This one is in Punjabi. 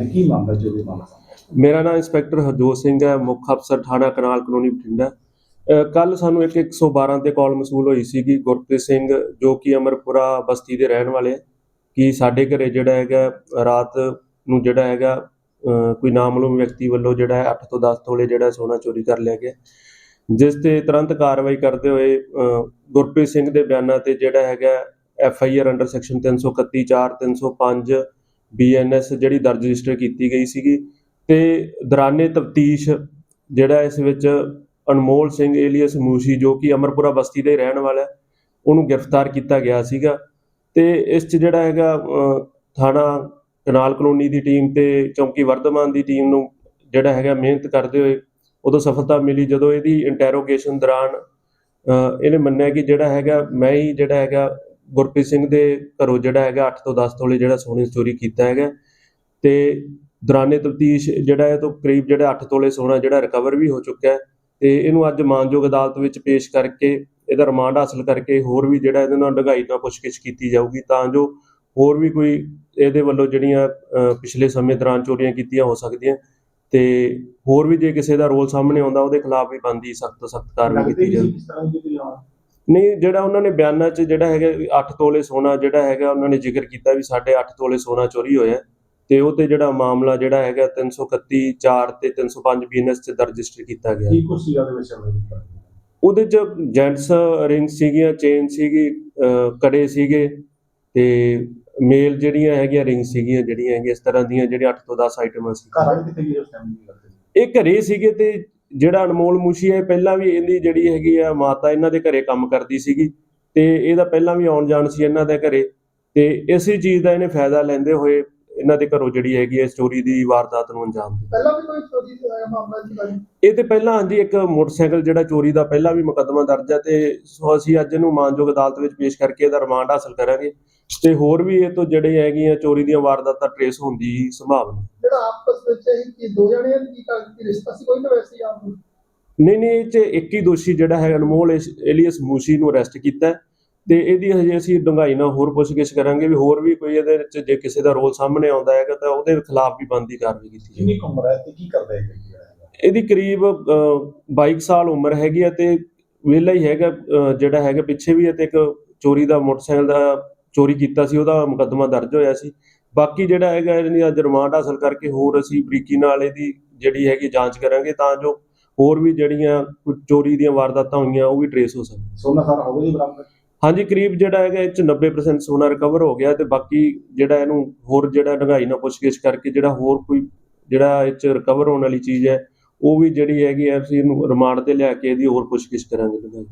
ਹੈ, ਕੀ ਮੰਗਦਾ ਜੋ ਵੀ ਮੰਗਦਾ ਮੇਰਾ ਨਾਮ ਇੰਸਪੈਕਟਰ ਹਰਜੋਤ ਸਿੰਘ ਹੈ, ਮੁੱਖ ਅਫਸਰ ਥਾਣਾ ਕਨਾਲ ਕਲੋਨੀ ਬਠਿੰਡਾ। ਕੱਲ ਸਾਨੂੰ ਇੱਕ 112 ਤੇ ਕਾਲ ਮਸੂਲ ਹੋਈ ਸੀਗੀ ਗੁਰਪ੍ਰੀਤ ਸਿੰਘ, ਜੋ ਕਿ ਅਮਰਪੁਰਾ ਬਸਤੀ ਦੇ ਰਹਿਣ ਵਾਲੇ ਕਿ ਸਾਡੇ ਘਰੇ ਜਿਹੜਾ ਹੈਗਾ, ਰਾਤ ਨੂੰ ਜਿਹੜਾ ਹੈਗਾ ਕੋਈ ਨਾਮਲੂਮ ਵਿਅਕਤੀ ਵੱਲੋਂ ਜਿਹੜਾ ਹੈ 8 ਤੋਂ 10 ਤੋਲੇ ਜਿਹੜਾ ਸੋਨਾ ਚੋਰੀ ਕਰ ਲਿਆ ਗਿਆ। ਜਿਸ ਤੇ ਤੁਰੰਤ ਕਾਰਵਾਈ ਕਰਦੇ ਹੋਏ ਗੁਰਪ੍ਰੀਤ ਸਿੰਘ ਦੇ ਬਿਆਨਾਂ ਤੇ ਜਿਹੜਾ ਹੈਗਾ, F I R under section 331 4 305 BNS ਜਿਹੜੀ ਦਰਜ ਰਜਿਸਟਰ ਕੀਤੀ ਗਈ ਸੀਗੀ ਤੇ ਦੌਰਾਨੇ ਤਫਤੀਸ਼ ਜਿਹੜਾ ਇਸ ਵਿੱਚ ਅਨਮੋਲ ਸਿੰਘ ਏਲੀਅਸ ਮੂਸੀ ਜੋ ਕਿ ਅਮਰਪੁਰਾ ਬਸਤੀ ਦੇ ਰਹਿਣ ਵਾਲਾ ਹੈ, ਉਹਨੂੰ ਗ੍ਰਿਫਤਾਰ ਕੀਤਾ ਗਿਆ ਸੀਗਾ ਤੇ ਇਸ 'ਚ ਜਿਹੜਾ ਹੈਗਾ ਥਾਣਾ ਕਨਾਲ ਕਲੋਨੀ ਦੀ ਟੀਮ ਤੇ ਚੌਂਕੀ ਵਰਧਮਾਨ ਦੀ ਟੀਮ ਨੂੰ ਜਿਹੜਾ ਹੈਗਾ ਮਿਹਨਤ ਕਰਦੇ ਹੋਏ ਉਦੋਂ ਸਫਲਤਾ ਮਿਲੀ ਜਦੋਂ ਇਹਦੀ ਇੰਟਰੋਗੇਸ਼ਨ ਦੌਰਾਨ ਇਹਨੇ ਮੰਨਿਆ ਕਿ ਜਿਹੜਾ ਹੈਗਾ ਮੈਂ ਹੀ ਜਿਹੜਾ ਹੈਗਾ ਗੁਰਪ੍ਰੀਤ ਸਿੰਘ ਦੇ ਘਰੋਂ ਜਿਹੜਾ ਹੈਗਾ 8 ਤੋਂ 10 ਤੋਲੇ ਜਿਹੜਾ ਸੋਨੇ ਚੋਰੀ ਕੀਤਾ ਹੈਗਾ। ਤੇ ਦੌਰਾਨੇ ਤਫਤੀਸ਼ ਜਿਹੜਾ ਹੈ ਤੋਂ ਕਰੀਬ ਜਿਹੜਾ 8 ਤੋਲੇ ਸੋਨਾ ਜਿਹੜਾ ਰਿਕਵਰ ਵੀ ਹੋ ਚੁੱਕਾ ਹੈ। ਤੇ ਇਹਨੂੰ ਅੱਜ ਮਾਨਯੋਗ ਅਦਾਲਤ ਵਿੱਚ ਪੇਸ਼ ਕਰਕੇ ਇਹਦਾ ਰਿਮਾਂਡ ਹਾਸਲ ਕਰਕੇ ਹੋਰ ਵੀ ਜਿਹੜਾ ਇਹਦੇ ਨਾਲ ਡੂੰਘਾਈ ਨਾਲ ਪੁੱਛਗਿੱਛ ਕੀਤੀ ਜਾਊਗੀ ਤਾਂ ਜੋ ਹੋਰ ਵੀ ਕੋਈ ਇਹਦੇ ਵੱਲੋਂ ਜਿਹੜੀਆਂ ਪਿਛਲੇ ਸਮੇਂ ਦੌਰਾਨ ਚੋਰੀਆਂ ਕੀਤੀਆਂ ਹੋ ਸਕਦੀਆਂ। ਤੇ ਹੋਰ ਵੀ ਜੇ ਕਿਸੇ ਦਾ ਰੋਲ ਸਾਹਮਣੇ ਆਉਂਦਾ ਉਹਦੇ ਖਿਲਾਫ ਵੀ ਬਣਦੀ ਸਖਤ ਸਖਤ ਕਾਰਵਾਈ ਕੀਤੀ ਕਿ ਨਹੀਂ ਜਿਹੜਾ ਉਹਨਾਂ ਨੇ ਬਿਆਨਾਂ 'ਚ ਜਿਹੜਾ ਹੈਗਾ 8 ਤੋਲੇ ਸੋਨਾ ਜਿਹੜਾ ਹੈਗਾ ਉਹਨਾਂ ਨੇ ਜ਼ਿਕਰ ਕੀਤਾ ਵੀ ਸਾਡੇ 8 ਤੋਲੇ ਸੋਨਾ ਚੋਰੀ ਹੋਇਆ ਤੇ ਉਹ ਤੇ ਜਿਹੜਾ ਮਾਮਲਾ ਜਿਹੜਾ ਹੈਗਾ 331 4 ਤੇ 305 ਬੀਐਨਐਸ 'ਚ ਦਰਜ ਰਜਿਸਟਰ ਕੀਤਾ ਗਿਆ। ਕੀ ਕੁਛ ਸੀਗਾ ਦੇ ਵਿੱਚ ਚੱਲ ਉਹਦੇ 'ਚ ਜੈਂਟਸ ਰਿੰਗ ਸੀਗੀਆਂ ਚੇਨ ਸੀਗੀ ਕੜੇ ਸੀਗੇ ਤੇ ਮੇਲ ਜਿਹੜੀਆਂ ਹੈਗੀਆਂ ਰਿੰਗ ਸੀਗੀਆਂ ਜਿਹੜੀਆਂ ਹੈਗੀਆਂ ਇਸ ਤਰ੍ਹਾਂ ਦੀਆਂ ਜਿਹੜੀਆਂ 8 ਤੋਂ 10 ਆਈਟਮਾਂ ਸੀ ਘਰ ਵਾਲੇ ਕਿੱਥੇ ਗਏ ਉਸ ਟਾਈਮ ਦੀ ਇਹ ਘਰੇ ਸੀਗੇ ਤੇ ਜਿਹੜਾ ਅਨਮੋਲ ਮੁਸ਼ੀ ਹੈ ਪਹਿਲਾਂ ਵੀ ਇਹਦੀ ਜਿਹੜੀ ਹੈਗੀ ਆ ਮਾਤਾ ਇਹਨਾਂ ਦੇ ਘਰੇ ਕੰਮ ਕਰਦੀ ਸੀਗੀ ਤੇ ਇਹਦਾ ਪਹਿਲਾਂ ਵੀ ਆਉਣ ਜਾਣ ਸੀ ਇਹਨਾਂ ਦੇ ਘਰੇ ਤੇ ਇਸੇ ਚੀਜ਼ ਦਾ ਇਹਨੇ ਫਾਇਦਾ ਲੈਂਦੇ ਹੋਏ ਇਹਨਾਂ ਦੇ ਘਰੋਂ ਜਿਹੜੀ ਹੈਗੀ ਹੈ ਚੋਰੀ ਦੀ ਵਾਰਦਾਤ ਨੂੰ ਅੰਜਾਮ ਦਿੱਤਾ। ਪਹਿਲਾਂ ਵੀ ਕੋਈ ਚੋਰੀ ਦਾ ਮਾਮਲਾ ਸੀ ਭਾਜੀ? ਇਹ ਤੇ ਪਹਿਲਾਂ ਹਾਂਜੀ ਇੱਕ ਮੋਟਰਸਾਈਕਲ ਜਿਹੜਾ ਚੋਰੀ ਦਾ ਪਹਿਲਾਂ ਵੀ ਮੁਕੱਦਮਾ ਦਰਜ ਹੈ ਤੇ ਸੋ ਅਸੀਂ ਅੱਜ ਇਹਨੂੰ ਮਾਨਯੋਗ ਅਦਾਲਤ ਵਿੱਚ ਪੇਸ਼ ਕਰਕੇ ਇਹਦਾ ਰਿਮਾਂਡ ਹਾਸਲ ਕਰਾਂਗੇ ਤੇ ਹੋਰ ਵੀ ਇਹ ਤੋਂ ਜਿਹੜੇ ਹੈਗੀਆਂ ਚੋਰੀ ਦੀਆਂ ਵਾਰਦਾਤਾਂ ਟਰੇਸ ਹੋਣ ਦੀ ਸੰਭਾਵਨਾ। ਜਿਹੜਾ ਆਪਸ ਵਿੱਚ ਇਹ ਕਿ ਦੋ ਜਣੇ ਕੀ ਕਰ ਕੀ ਰਿਸ਼ਤਾ ਸੀ ਕੋਈ ਨਾ ਵੈਸੇ ਹੀ ਆਪ ਨੂੰ ਨਹੀਂ ਨਹੀਂ ਇਹ ਚ ਇੱਕ ਹੀ ਦੋਸ਼ੀ ਜਿਹੜਾ ਹੈ ਅਨਮੋਲ ਏਲੀਅਸ ਮੂਸੀ ਨੂੰ ਅਰੈਸਟ ਕੀਤਾ ਤੇ ਇਹਦੀ ਹਜੇ ਅਸੀਂ ਡੂੰਘਾਈ ਨਾਲ ਹੋਰ ਪੁੱਛਗਿੱਛ ਕਰਾਂਗੇ ਵੀ ਹੋਰ ਵੀ ਕੋਈ ਇਹਦੇ ਵਿੱਚ ਜੇ ਕਿਸੇ ਦਾ ਰੋਲ ਸਾਹਮਣੇ ਆਉਂਦਾ ਹੈਗਾ ਤਾਂ ਉਹਦੇ ਖਿਲਾਫ ਵੀ ਬਣਦੀ ਕਾਰਵਾਈ ਕੀਤੀ ਜਾਵੇ ਕਿੰਨੀ ਉਮਰ ਹੈ ਤੇ ਕੀ ਕਰਦਾ ਹੈ ਇਹਦੀ ਕਰੀਬ ਅ, 22 ਸਾਲ ਉਮਰ ਹੈਗੀ ਹੈ ਤੇ ਵਿਹਲਾ ਹੀ ਹੈਗਾ ਜਿਹੜਾ ਹੈਗਾ ਪਿੱਛੇ ਵੀ ਤੇ ਇੱਕ ਚੋਰੀ ਦਾ ਮੋਟਰਸਾਈਕਲ ਦਾ ਚੋਰੀ ਕੀਤਾ ਸੀ ਉਹਦਾ ਮੁਕੱਦਮਾ ਦਰਜ ਹੋਇਆ ਸੀ। ਬਾਕੀ ਜਿਹੜਾ ਹੈਗਾ ਇਹਦੀ ਅੱਜ ਰਿਮਾਂਡ ਹਾਸਲ ਕਰਕੇ ਹੋਰ ਅਸੀਂ ਬਰੀਕੀ ਨਾਲ ਇਹਦੀ ਜਿਹੜੀ ਹੈਗੀ ਜਾਂਚ ਕਰਾਂਗੇ ਤਾਂ ਜੋ ਹੋਰ ਵੀ ਜਿਹੜੀਆਂ ਕੋਈ ਚੋਰੀ ਦੀਆਂ ਵਾਰਦਾਤਾਂ ਹੋਈਆਂ ਉਹ ਵੀ ਟਰੇਸ ਹੋ ਸਕਣ। ਸੋਨਾ ਸਾਰਾ ਹੋ ਗਿਆ ਜੀ ਬਰਾਮਦ? ਹਾਂਜੀ ਕਰੀਬ ਜਿਹੜਾ ਹੈਗਾ ਇਹ ਚ 90% ਸੋਨਾ ਰਿਕਵਰ ਹੋ ਗਿਆ ਤੇ ਬਾਕੀ ਜਿਹੜਾ ਇਹਨੂੰ ਹੋਰ ਜਿਹੜਾ ਡੂੰਘਾਈ ਨਾਲ ਪੁੱਛਗਿੱਛ ਕਰਕੇ ਜਿਹੜਾ ਹੋਰ ਕੋਈ ਜਿਹੜਾ ਇਹ ਚ ਰਿਕਵਰ ਹੋਣ ਵਾਲੀ ਚੀਜ਼ ਹੈ ਉਹ ਵੀ ਜਿਹੜੀ ਹੈਗੀ ਐ ਅਸੀਂ ਇਹਨੂੰ ਰਿਮਾਂਡ ਤੇ ਲਿਆ ਕੇ ਇਹਦੀ ਹੋਰ ਪੁੱਛਗਿੱਛ ਕਰਾਂਗੇ ਡੂੰਘਾਈ।